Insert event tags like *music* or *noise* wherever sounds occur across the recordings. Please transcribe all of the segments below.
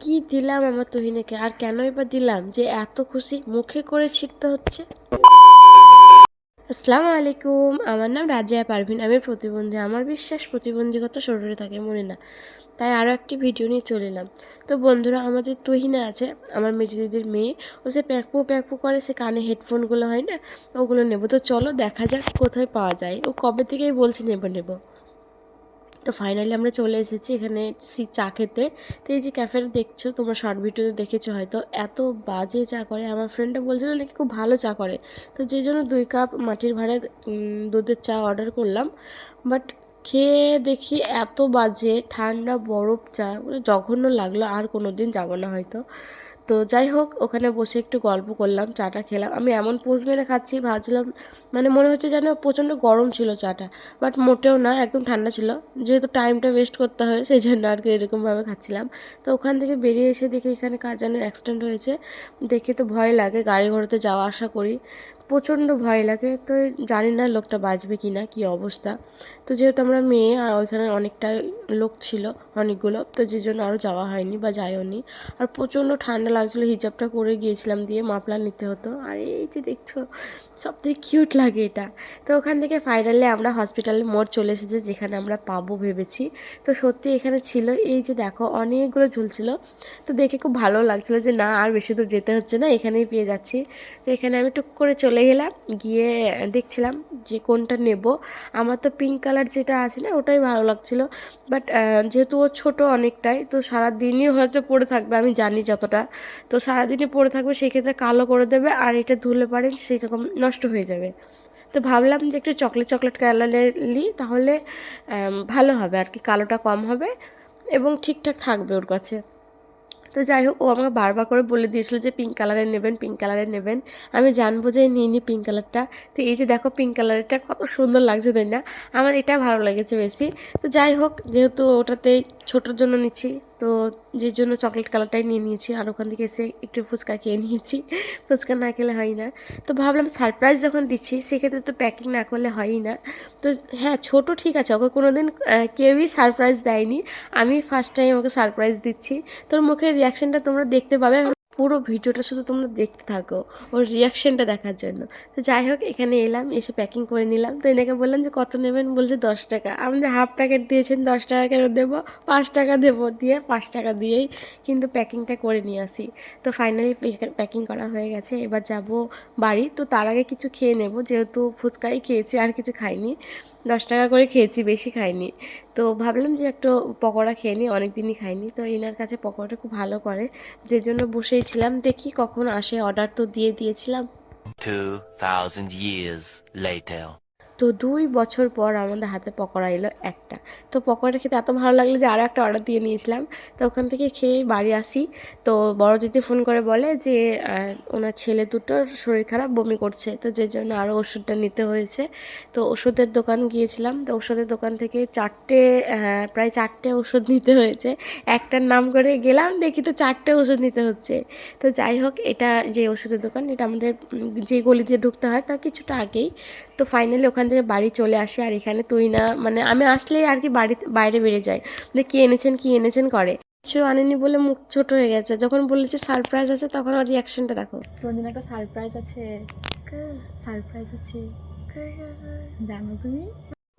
কি দিলাম আমার তুহিনেকে? আর কেনই বা দিলাম? যে এত খুশি মুখে করে ছিটতে হচ্ছে? আসসালামু আলাইকুম। আমার নাম রাজিয়া পারভিন। আমি প্রতিবন্ধী। আমার বিশ্বাস প্রতিবন্ধীগত শরীরে থাকে, মনে না। তাই আরও একটি ভিডিও নিয়ে চলে এলাম। তো বন্ধুরা, আমার যে তুহিনা আছে, আমার মেজো দিদির মেয়ে, ও সে প্যাকপু প্যাকপু করে, সে কানে হেডফোনগুলো হয় না, ওগুলো নেব। তো চলো দেখা যাক কোথায় পাওয়া যায়। ও কবে থেকেই বলছে নেব নেব। তো ফাইনালি আমরা চলে এসেছি এখানে সি চা খেতে। তো এই যে ক্যাফেটা দেখছ, তোমরা শর্ট ভিডিওতে দেখেছ হয়তো, এত বাজে চা করে। আমার ফ্রেন্ডটা বলছিল নাকি খুব ভালো চা করে। তো যে জন্য দুই কাপ মাটির ভাড়া দুধের চা অর্ডার করলাম। বাট খেয়ে দেখি এত বাজে, ঠান্ডা বরফ চা মানে জঘন্য লাগল, আর কোনো দিন যাব না হয়তো। তো যাই হোক, ওখানে বসে একটু গল্প করলাম, চাটা খেলাম। আমি এমন পোজ মেরে খাচ্ছি, ভাবছিলাম মানে মনে হচ্ছে যেন প্রচণ্ড গরম ছিল চাটা, বাট মোটেও না, একদম ঠান্ডা ছিল। যেহেতু টাইমটা ওয়েস্ট করতে হয়, সেই জন্য আর কি এরকমভাবে খাচ্ছিলাম। তো ওখান থেকে বেরিয়ে এসে দেখি এখানে কার যেন অ্যাক্সিডেন্ট হয়েছে। দেখে তো ভয় লাগে, গাড়ি ঘোড়াতে যাওয়া আসা করি। প্রচণ্ড ভয় লাগে। তো জানি না লোকটা বাঁচবে কি না কী অবস্থা। তো যেহেতু আমরা মেয়ে, আর ওইখানে অনেকটা লোক ছিল, অনেকগুলো, তো যে জন্য আরও যাওয়া হয়নি বা যাইওনি আর প্রচণ্ড ঠান্ডা লাগছিল, হিজাবটা করে গিয়েছিলাম দিয়ে মাফলার নিতে হতো। আর এই যে দেখছ সব থেকে কিউট লাগে এটা। তো ওখান থেকে ফাইনালি আমরা হসপিটালে মোড় চলে এসেছি, যেখানে আমরা পাবো ভেবেছি। তো সত্যি এখানে ছিল, এই যে দেখো, অনেকগুলো ঝুলছিল। তো দেখে খুব ভালো লাগছিল যে না, আর বেশি দূর যেতে হচ্ছে না, এখানেই পেয়ে যাচ্ছি। তো এখানে আমি টুক করে চলে গেলাম, গিয়ে দেখছিলাম যে কোনটা নেব। আমার তো পিঙ্ক কালার যেটা আছে না, ওটাই ভালো লাগছিল। বাট যেহেতু ও ছোট অনেকটাই, তো সারাদিনই হয়তো পড়ে থাকবে, আমি জানি যতটা। তো সারাদিনই পড়ে থাকবে, সেক্ষেত্রে কালো করে দেবে, আর এটা ধুলে পারেন, সেরকম নষ্ট হয়ে যাবে। তো ভাবলাম যে একটু চকলেট চকলেট কালারের নিই তাহলে ভালো হবে, আর কি কালোটা কম হবে, এবং ঠিকঠাক থাকবে ওর কাছে। তো যাই হোক ও আমাকে বারবার করে বলে দিয়েছিল যে পিঙ্ক কালারের নেবেন পিঙ্ক কালারের নেবেন। আমি জানব যে নিয়ে নি পিঙ্ক কালারটা তো এই যে দেখো পিঙ্ক কালারেরটা কত সুন্দর লাগছে, তাই না? আমার এটা ভালো লেগেছে বেশি। তো যাই হোক যেহেতু ওটাতে ছোটোর জন্য নিচ্ছি। তো যে জন্য চকলেট কালারটাই নিয়ে নিয়েছি। আর ওখান থেকে এসে একটু ফুচকা খেয়ে নিয়েছি। *laughs* ফুচকা না খেলে হয় না। তো ভাবলাম সারপ্রাইজ যখন দিচ্ছি, সেক্ষেত্রে তো প্যাকিং না করলে হয়ই না। তো হ্যাঁ ছোট ঠিক আছে। ওকে কোনো দিন কেউই সারপ্রাইজ দেয়নি। আমি ফার্স্ট টাইম ওকে সারপ্রাইজ দিচ্ছি। তোর মুখের রিয়াকশানটা তোমরা দেখতে পাবে। পুরো ভিডিওটা শুধু তোমরা দেখতে থাকো, ওর রিয়াকশানটা দেখার জন্য। তো যাই হোক, এখানে এলাম, এসে প্যাকিং করে নিলাম। তো এনাকে বললাম যে, কত নেবেন? বলছে, দশ টাকা। আমাদের হাফ প্যাকেট দিয়েছেন, দশ টাকা কেন দেবো? পাঁচ টাকা দেবো দিয়ে, পাঁচ টাকা দিয়েই কিন্তু প্যাকিংটা করে নিয়ে আসি। তো ফাইনালি প্যাকিং করা হয়ে গেছে। এবার যাব বাড়ি। তো তার আগে কিছু খেয়ে নেব, যেহেতু ফুচকাই খেয়েছি, আর কিছু খাইনি। দশ টাকা করে খেয়েছি বেশি খাইনি। তো ভাবলাম যে একটু পকোড়া খেয়ে নিই অনেক দিনই খাইনি। তো এনার কাছে পকোড়াটা খুব ভালো করে যে জন্য বসেই ছিলাম। দেখি কখন আসে অর্ডার তো দিয়ে দিয়েছিলাম। 2,000 years later. তো দুই বছর পর আমাদের হাতে পকোড়া এলো একটা। তো পকোড়াটা খেতে এত ভালো লাগল যে আরও একটা অর্ডার দিয়ে নিয়েছিলাম। তো ওখান থেকে খেয়ে বাড়ি আসি। তো বড় দিদি ফোন করে বলে যে ওনার ছেলে দুটোর শরীর খারাপ, বমি করছে। তো যে জন্য আরও ওষুধটা নিতে হয়েছে। তো ওষুধের দোকান গিয়েছিলাম। তো ওষুধের দোকান থেকে চারটে প্রায় চারটে ওষুধ নিতে হয়েছে। একটার নাম করে গেলাম, দেখি তো চারটে ওষুধ নিতে হচ্ছে। তো যাই হোক, এটা যে ওষুধের দোকান, এটা আমাদের যে গলি দিয়ে ঢুকতে হয়, তা কিছুটা আগেই। তো ফাইনালি ওখান থেকে বাড়ি চলে আসি আর এখানে তুই না মানে আমি আসলেই আর কি বাড়ি বাইরে বেড়ে যাই। যে কী এনেছেন কী এনেছেন করে। কিছু আনেনি বলে মুখ ছোট হয়ে গেছে। যখন বলেছে সারপ্রাইজ আছে, তখন ওর রিয়াকশনটা দেখো। জন্য একটা সারপ্রাইজ আছে। সারপ্রাইজ আছে। জানো তুমি?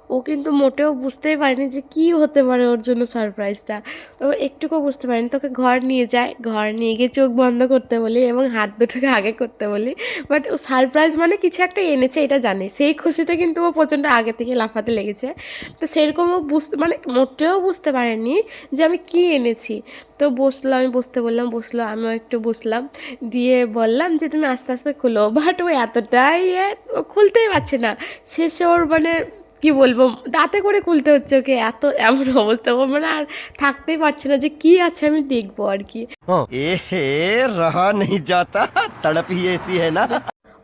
ও কিন্তু মোটেও বুঝতেই পারেনি যে কি হতে পারে ওর জন্য সারপ্রাইজটা ও একটুকুও বুঝতে পারেনি। তোকে ঘর নিয়ে যায়। ঘর নিয়ে গিয়ে চোখ বন্ধ করতে বলি এবং হাত দুটোকে আগে করতে বলি। বাট ও সারপ্রাইজ মানে কিছু একটা এনেছে, এটা জানে। সেই খুশিতে কিন্তু ও প্রচণ্ড আগে থেকে লাফাতে লেগেছে। তো সেরকম ও বুঝতে মানে মোটেও বুঝতে পারেনি যে আমি কি এনেছি। তো বসল, আমি বসতে বললাম, বসল, আমিও একটু বসলাম। দিয়ে বললাম যে, তুমি আস্তে আস্তে খুলো। বাট ও এতটাই ও খুলতেই পারছে না। শেষে ওর মানে কি বলব, দাঁতে করে খুলতে হচ্ছে ওকে, এত এমন *laughs* অবস্থা। মানে আর থাকতেই পারছে না যে কি আছে আমি দেখব আর কি। এ হে রহা নেই যাতা তড়প না।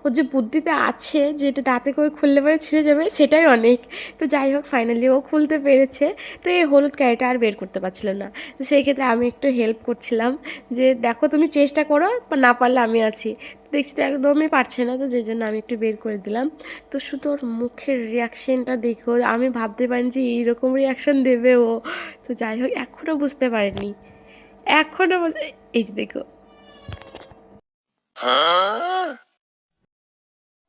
ও যে বুদ্ধিতে আছে, যে এটা দাঁতে করে খুললে পরে ছিঁড়ে যাবে, সেটাই অনেক। তো যাই হোক ফাইনালি ও খুলতে পেরেছে। তো এই হলুদ কারিটা আর বের করতে পারছিল না। তো সেই ক্ষেত্রে আমি একটু হেল্প করছিলাম যে, দেখো, তুমি চেষ্টা করো না পারলে আমি আছি। দেখছি তো একদমই পারছে না, তো যে জন্য আমি একটু বের করে দিলাম। তো শুধু ওর মুখের রিয়াকশানটা দেখো, আমি ভাবতে পারিনি যে এইরকম রিয়াকশান দেবে ও। তো যাই হোক এখনও বুঝতে পারিনি। এখনও বলছে এই যে দেখো।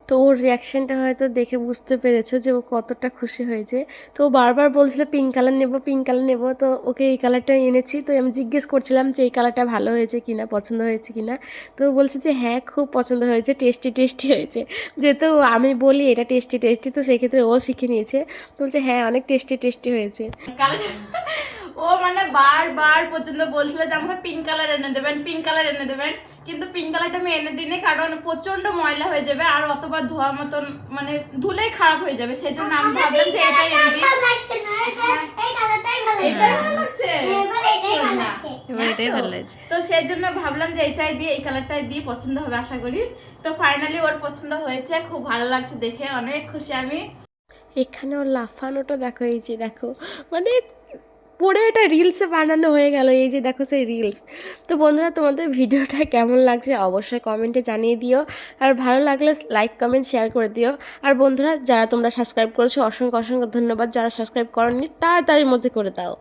তো ওর রিয়াকশনটা হয়তো দেখে বুঝতে পেরেছ যে ও কতটা খুশি হয়েছে। তো ও বারবার বলছিল পিঙ্ক কালার নেব পিঙ্ক কালার নেব। তো ওকে এই কালারটা এনেছি। তো আমি জিজ্ঞেস করছিলাম যে, এই কালারটা ভালো হয়েছে কি না পছন্দ হয়েছে কি না তো বলছে যে হ্যাঁ খুব পছন্দ হয়েছে টেস্টি টেস্টি হয়েছে। যেহেতু আমি বলি এটা টেস্টি টেস্টি তো সেক্ষেত্রে ও শিখে নিয়েছে। তো বলছে হ্যাঁ অনেক টেস্টি টেস্টি হয়েছে। ও মানে বারবার পর্যন্ত বলছিল যে আমাকে পিঙ্ক কালার এনে দেবেন পিঙ্ক কালার এনে দেবেন। কিন্তু পিঙ্ক কালারটা আমি এনে দিনে কারণ প্রচণ্ড ময়লা হয়ে যাবে আর অতবার ধোয়া মতন মানে ধুলেই খারাপ হয়ে যাবে সেই জন্য আমি ভাবলাম যে এটাই এনে দিই। এটাই ভালো লাগছে? এবার এটাই ভালো লাগছে। তো সেই জন্য ভাবলাম যে এটাই দিয়ে এই কালারটাই দিয়ে পছন্দ হবে আশা করি। তো ফাইনালি ওর পছন্দ হয়েছে খুব ভালো লাগছে দেখে অনেক খুশি আমি। এখানে ওর লাফানোটা দেখো এই যে দেখো মানে পুরো এটা রিলসে বানানো হয়ে গেল, এই যে দেখো সেই রিলস তো বন্ধুরা, তোমাদের ভিডিওটা কেমন লাগছে অবশ্যই কমেন্টে জানিয়ে দিও। আর ভালো লাগলে লাইক কমেন্ট শেয়ার করে দিও। আর বন্ধুরা, যারা তোমরা সাবস্ক্রাইব করেছ, অসংখ্য অসংখ্য ধন্যবাদ। যারা সাবস্ক্রাইব করনি, তাড়াতাড়ির মধ্যে করে দাও।